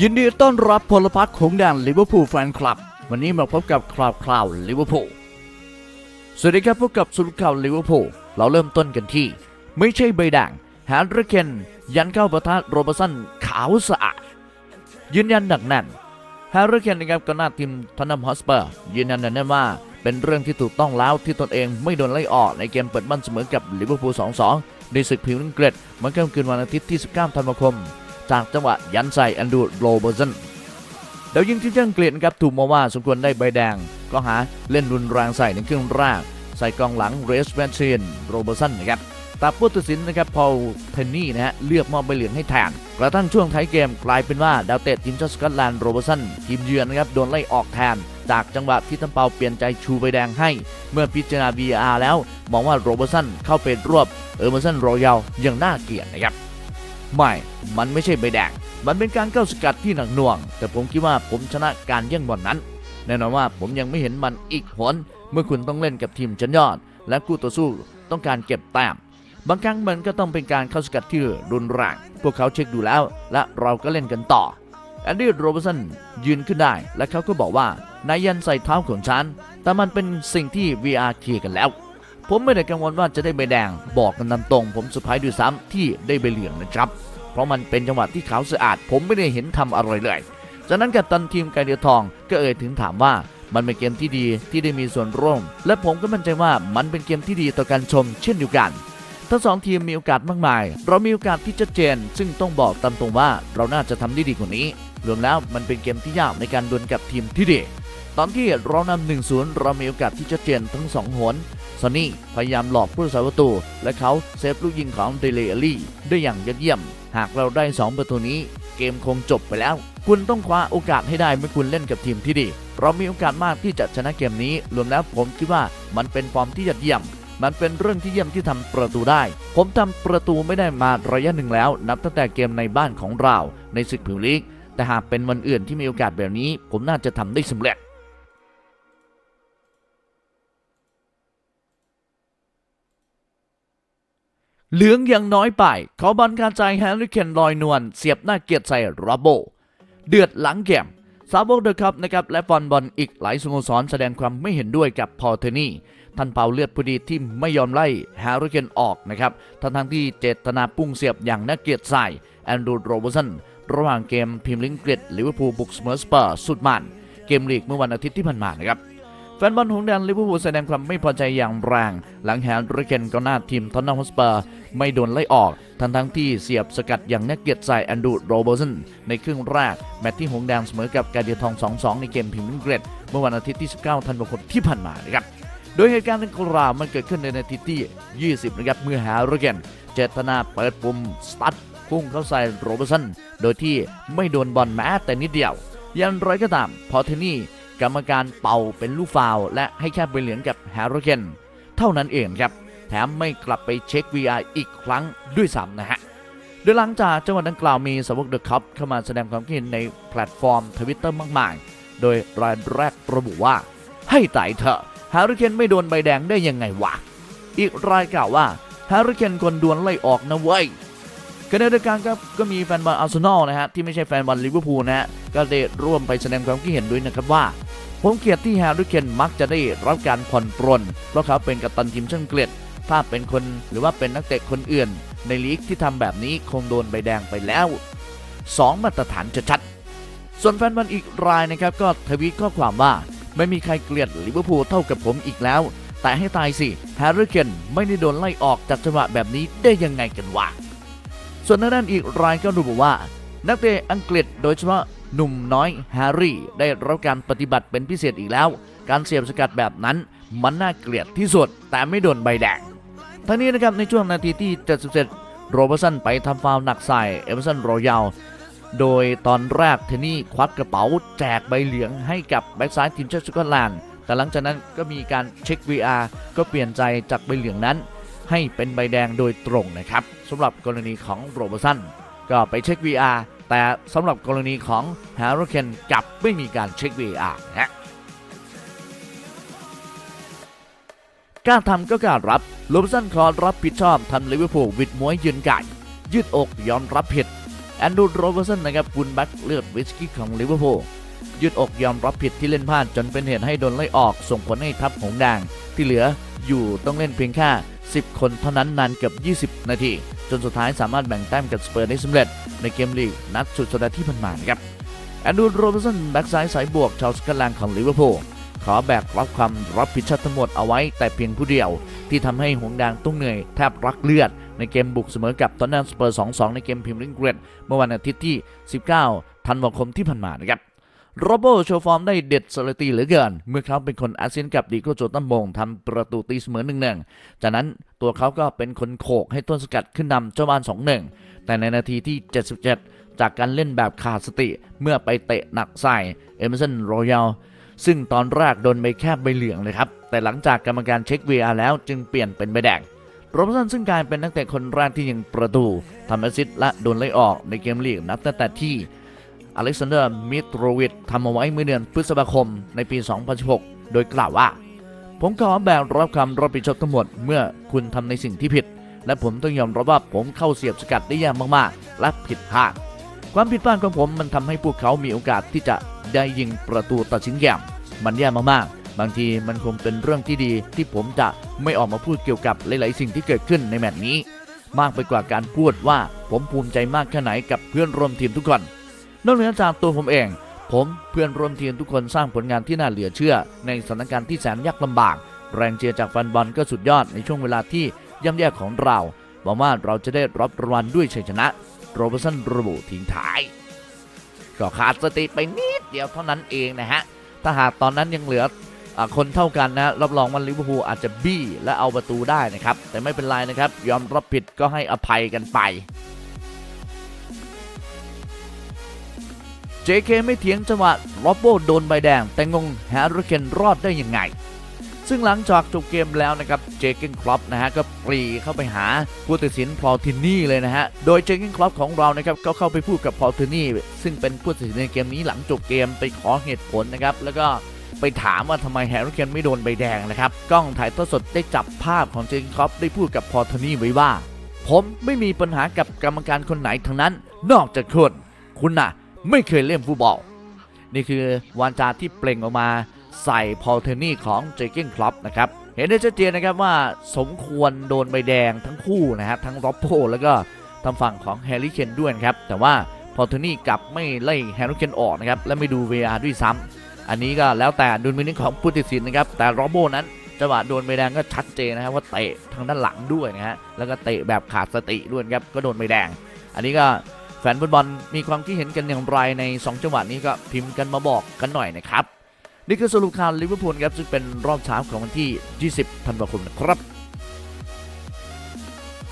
ยินดีต้อนรับพลพรรคของแดนลิเวอร์พูลแฟนคลับ วันนี้มาพบกับคราวคราวลิเวอร์พูลสวัสดีครับพบกับสุดข่าวลิเวอร์พูลเราเริ่มต้นกันที่ ไม่ใช่ใบด่างแฮร์รี่เคนยันเข้าประทะโรเบร์สันขาวสะอาดยืนยันหนักแน่นแฮร์รี่เคนนะครับก็น้าทีมทอนนัมฮอสเปอร์ยืนยันหนักแน่นว่าเป็นเรื่องที่ถูกต้องแล้วที่ตนเองไม่โดนไล่ออกในเกมเปิดบ้านเสมอกับลิเวอร์พูล 2-2 ในศึกพรีเมียร์ลีกเกรดเมื่อค่ำคืนวันอาทิตย์ที่ 19 ธันวาคม จากจังหวะยันใส่แอนดูโรเบอร์สันเดี๋ยวยิงที่เจ้าอังกฤษนะครับถูกมองว่าสมควรได้ใบแดง ก็หาเล่นรุนแรงใส่ในครึ่งแรกใส่กองหลังเรสแวนเชนโรเบอร์สันนะครับแต่ผู้ตัดสินนะครับพอลเทนนี่นะฮะเลือกมอบใบเหลืองให้แทนกระทั่งช่วงท้ายเกมกลายเป็นว่าดาวเตะทีมชาติสกอตแลนด์โรเบอร์สันทีมเยือนนะครับโดนไล่ออกแทน จากจังหวะที่ทัมเปาเปลี่ยนใจชูใบแดงให้ เมื่อพิจารณา VAR แล้ว มองว่าโรเบอร์สันเข้าไปรวบเออร์เมอร์สันรอยัลอย่างน่าเกลียดนะครับ ไม่ มันไม่ใช่ใบแดง มันเป็นการเข้าสกัดที่หนักหน่วง แต่ผมคิดว่าผมชนะการแย่งบอลนั้น แน่นอนว่าผมยังไม่เห็นมันอีกหนเมื่อคุณต้องเล่นกับทีมชั้นยอด และคู่ต่อสู้ต้องการเก็บแต้ม บางครั้งมันก็ต้องเป็นการเข้าสกัดที่รุนแรง พวกเขาเช็คดูแล้ว และเราก็เล่นกันต่อ แอนดี้โรเบอร์สันยืนขึ้นได้ และเขาก็บอกว่านายยันใส่เท้าของฉัน แต่มันเป็นสิ่งที่ VR เคลียร์กันแล้ว ผมไม่ได้กังวลว่าจะได้ใบแดง บอกกันตามตรง ผมสุดท้ายด้วยซ้ำที่ได้ใบเหลืองนะครับ เพราะมันเป็นจังหวะที่ขาวสะอาด ผมไม่ได้เห็นทำอะไรเลย จากนั้นกัปตันทีมไกเดียทองก็เอ่ยถึงถามว่ามันเป็นเกมที่ดีที่ได้มีส่วนร่วม และผมก็มั่นใจว่ามันเป็นเกมที่ดีต่อการชมเช่นเดียวกัน ทั้งสองทีมมีโอกาสมากมาย เรามีโอกาสที่ชัดเจน ซึ่งต้องบอกตามตรงว่าเราน่าจะทำได้ดีกว่านี้รวมแล้วมันเป็นเกมที่ยากในการดวลกับทีมที่ดี ตอนที่เรานำ1-0เรามีโอกาสที่ชัดเจนทั้งสองหน ซอนนี่พยายามหลอกผู้รักษาประตู และเขาเซฟลูกยิงของเดเลอรี่ได้อย่างยอดเยี่ยม หากเราได้ 2 ประตูนี้ เกมคงจบไปแล้ว คุณต้องคว้าโอกาสให้ได้เมื่อคุณเล่นกับทีมที่ดี เรามีโอกาสมากที่จะชนะเกมนี้ รวมแล้วผมคิดว่ามันเป็นฟอร์มที่ยอดเยี่ยมมันเป็นเรื่องที่เยี่ยมที่ทำประตูได้ ผมทำประตูไม่ได้มาระยะหนึ่งแล้ว นับตั้งแต่เกมในบ้านของเราในศึกพรีเมียร์ลีก แต่หากเป็นวันอื่นที่มีโอกาสแบบนี้ ผมน่าจะทำได้สำเร็จ เหลืองยังน้อยไป เขาบันการใจแฮร์รี่เคนลอยนวลเสียบหน้าเกียรติใส่รับโบ เดือดหลังเกมซาโบกเดอะคัพนะครับและฟอนบอลอีกหลายสโมสรแสดงความไม่เห็นด้วยกับพอเทนี่ท่านเปาเลือดพอดีที่ไม่ยอมไล่แฮร์รี่เคนออกนะครับทั้งทั้งที่เจตนาพุ่งเสียบอย่างน่าเกลียดใส่แอนดรูโรเบอร์สันระหว่างเกมพรีเมียร์ลีกอังกฤษลิเวอร์พูลบุกสเมอร์สเปอร์สุดมันเกมลีกเมื่อวันอาทิตย์ที่ผ่านมานะครับ แฟนบอลของแดนลิเวอร์พูลแสดงความไม่พอใจอย่างแรง หลังแฮร์รี่เคนก็หน้าทีมทอนนัมฮอสเปอร์ไม่โดนไล่ออก ทั้งทั้งที่เสียบสกัดอย่างน่าเกลียดใส่แอนดูโรเบอร์สันในครึ่งแรก แมตช์ที่หงแดงเสมอกับการเดียทอง 2-2 ในเกมพรีเมียร์ลีกอังกฤษเมื่อวันอาทิตย์ที่ 19 ธันวาคมที่ผ่านมานะครับโดยเหตุการณ์ดังกล่าวมันเกิดขึ้นในนาทีที่ 20 นะครับเมื่อแฮร์รี่เคนเจตนาเปิดปุ่มสตาร์ทพุ่งเข้าใส่โรเบอร์สันโดยที่ไม่โดนบอลแม้แต่นิดเดียวย่างไรก็ตามพอเทนี่ กรรมการเป่าเป็นลูกฟาวและให้แค่ใบเหลืองกับแฮร์รี่เคนเท่านั้นเองครับ แถมไม่กลับไปเช็ค VR อีกครั้งด้วยซ้ำนะฮะโดยหลังจากจังหวัดดังกล่าวมีสาวกเดอะคัพเข้ามาแสดงความคิดเห็นในแพลตฟอร์มทวิตเตอร์มากมาย โดยรายแรกระบุว่า ให้ตายเถอะแฮร์รี่เคนไม่โดนใบแดงได้ยังไงวะ อีกรายกล่าวว่าแฮร์รี่เคนคนดวลไล่ออกนะเว้ยขณะเดียวกันครับก็มีแฟนบอลอาร์เซนอลนะฮะที่ไม่ใช่แฟนบอลลิเวอร์พูลนะฮะก็ได้ร่วมไปแสดงความคิดเห็นด้วยนะครับว่า ผมเกลียดที่แฮร์รี่เคนมักจะได้รับการผ่อนปรน เพราะเขาเป็นกัปตันทีมช่างเกลียดถ้าเป็นคนหรือว่าเป็นนักเตะคนอื่น ในลีกที่ทำแบบนี้คงโดนใบแดงไปแล้ว 2 มาตรฐานชัดๆส่วนแฟนบอลอีกรายนะครับก็ทวีตข้อความว่า ไม่มีใครเกลียดลิเวอร์พูลเท่ากับผมอีกแล้ว แต่ให้ตายสิแฮร์รี่เคนไม่ได้โดนไล่ออกจากจังหวะแบบนี้ได้ยังไงกันวะส่วนทางด้านอีกรายก็ระบุว่า นักเตะอังกฤษโดยเฉพาะ หนุ่มน้อยแฮร์รี่ ได้รับการปฏิบัติเป็นพิเศษอีกแล้ว การเสียบสกัดแบบนั้นมันน่าเกลียดที่สุด แต่ไม่โดนใบแดงทั้งนี้นะครับในช่วงนาทีที่ 77 โรเบอร์สันไปทำฟาวล์หนักใส่เอเวอร์สันรอยัลโดยตอนแรกเทนี่ควักกระเป๋าแจกใบเหลืองให้กับแบ็กซ้ายทีมชาติสกอตแลนด์แต่หลังจากนั้นก็มีการเช็ค VR ก็เปลี่ยนใจจากใบเหลืองนั้น ให้เป็นใบแดงโดยตรงนะครับสำหรับกรณีของโรเบอร์สันก็ไปเช็ค VR แต่สำหรับกรณีของแฮร์รี่เคนกลับไม่มีการเช็ค VR นะฮะกล้าทำก็การรับโรบสันขอรับผิดชอบทำลิเวอร์พูลวิดมวยยืนไก่ ยืดอกยอมรับผิดแอนดูโรเบอร์สันนะครับฟุลแบ็กเลือดวิสกี้ของลิเวอร์พูลยืดอกยอมรับผิดที่เล่นพลาดจนเป็นเหตุให้โดนไล่ออก ส่งผลให้ทัพหงแดงที่เหลืออยู่ต้องเล่นเพียงแค่ 10 คนเท่านั้นนานเกือบ 20 นาที จนสุดท้ายสามารถแบ่งแต้มกับสเปอร์ได้สำเร็จ ในเกมลีกนัดสุดสัปดาห์ที่ผ่านมานะครับแอนดรูว์โรเบอร์สันแบ็กซ้ายสายบวกชาวสกอตแลนด์ของลิเวอร์พูลขอแบกรับความรับผิดชอบทั้งหมดเอาไว้แต่เพียงผู้เดียว ที่ทำให้หงส์แดงต้องเหนื่อยแทบรักเลือด ในเกมบุกเสมอกับตอนนันสเปอร์ 2-2 ในเกมพรีเมียร์ลีกเกรดเมื่อวันอาทิตย์ที่ 19 ธันวาคมที่ผ่านมานะครับ โรโบโชว์ฟอร์มได้เด็ดสลตีเหลือเกิน เมื่อเขาเป็นคนอาเซียนกับดีโกโจตันโมงทำประตูตีเสมอหนึ่งหนึ่งจากนั้นตัวเขาก็เป็นคนโขกให้ต้นสกัดขึ้นนำเจ้าบ้าน2-1แต่ในนาทีที่ 77 จากการเล่นแบบขาดสติเมื่อไปเตะหนักใส่เอเมอร์สันรอยัลซึ่งตอนแรกโดนใบแคบใบเหลืองเลยครับ แต่หลังจากกรรมการเช็ค VR แล้วจึงเปลี่ยนเป็นใบแดงโรบสันซึ่งกลายเป็นนักเตะคนแรกที่ยิงประตูทำแอสซิสต์และโดนไล่ออกในเกมลีกนับตั้งแต่ที่ อเล็กซานเดอร์มิตรวิชทำเอาไว้เมื่อเดือนพฤษภาคมในปี 2016 โดยกล่าวว่า ผมขอแบกรับความรับผิดชอบทั้งหมดเมื่อคุณทำในสิ่งที่ผิด และผมต้องยอมรับว่าผมเข้าเสียบสกัดได้ยากมากๆ และผิดพลาด ความผิดพลาดของผมมันทำให้พวกเขามีโอกาสที่จะได้ยิงประตูตัดสินเกมมันแย่มากๆ บางทีมันคงเป็นเรื่องที่ดีที่ผมจะไม่ออกมาพูดเกี่ยวกับหลาย ๆ สิ่งที่เกิดขึ้นในแมตช์นี้ มากไปกว่าการพูดว่าผมภูมิใจมากแค่ไหนกับเพื่อนร่วมทีมทุกคน นอกเหนือจากตัวผมเอง ผมเพื่อนร่วมทีมทุกคนสร้างผลงานที่น่าเหลือเชื่อ ในสถานการณ์ที่แสนยากลำบาก แรงเชียร์จากแฟนบอลก็สุดยอดในช่วงเวลาที่ย่ำแย่ของเราหวังว่าเราจะได้รับรางวัลด้วยชัยชนะโรเบอร์สันระบุทิ้งท้ายก็ขาดสติไปนิดเดียวเท่านั้นเองนะฮะ ถ้าหากตอนนั้นยังเหลืออคนเท่ากันนะ รับรองว่าลิเวอร์พูลอาจจะบี้และเอาประตูได้นะครับ แต่ไม่เป็นไรนะครับ ยอมรับผิดก็ให้อภัยกันไป JK ไม่เถียงจังหวะโรบโบโดนใบแดง แต่งงแฮร์รี่เคนรอดได้ยังไง ซึ่งหลังจากจบเกมแล้วนะครับ เจเกนครอปนะฮะก็ปรีเข้าไปหาผู้ตัดสินพอลทินนี่เลยนะฮะ โดยเจเกนครอปของเรานะครับก็เข้าไปพูดกับพอลทินนี่ซึ่งเป็นผู้ตัดสินในเกมนี้หลังจบเกมไปขอเหตุผลนะครับแล้วก็ไปถามว่าทำไมแฮร์รี่เคนไม่โดนใบแดงนะครับ กล้องถ่ายทอดสดได้จับภาพของเจเกนครอปได้พูดกับพอทินนี่ไว้ว่า ผมไม่มีปัญหากับกรรมการคนไหนทั้งนั้น นอกจากคุณ คุณน่ะ ไม่เคยเล่นฟุตบอล นี่คือวาจาที่เปล่งออกมาใส่พอลเทนนี่ของเจเกนคลับนะครับเห็นได้ชัดเจนนะครับว่าสมควรโดนใบแดงทั้งคู่นะฮะทั้งร็อบโพแล้วก็ทางฝั่งของแฮร์รี่เคนด้วยครับแต่ว่าพอลเทนนี่กลับไม่ไล่แฮร์รี่เคนออกนะครับและไม่ดู VR ด้วยซ้ำอันนี้ก็แล้วแต่ดุลพินิของผู้ตัดสินนะครับแต่ร็อบโบนั้นจังหวะโดนใบแดงก็ชัดเจนนะครับว่าเตะทางด้านหลังด้วยนะฮะแล้วก็เตะแบบขาดสติด้วยครับก็โดนใบแดง อันนี้ก็ ฟนฟุตบอลมีความคิดเห็นกันอย่างไรใน 2 จังหวะนี้ก็พิมพ์กันมาบอกกันหน่อยนะครับ นี่คือสรุปข่าวลิเวอร์พูลครับซึ่งเป็นรอบเช้าของวันที่ 20 ธันวาคมนะครับ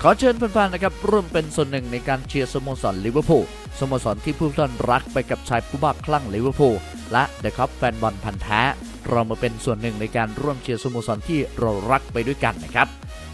ขอเชิญแฟนๆนะครับร่วมเป็นส่วนหนึ่งในการเชียร์สโมสรลิเวอร์พูลสโมสรที่ผู้ท่านรักไปกับชายผู้บ้าคลั่งลิเวอร์พูลและเดอะคัพแฟนบอลพันธ์แท้เรามาเป็นส่วนหนึ่งในการร่วมเชียร์สโมสรที่เรารักไปด้วยกันนะครับ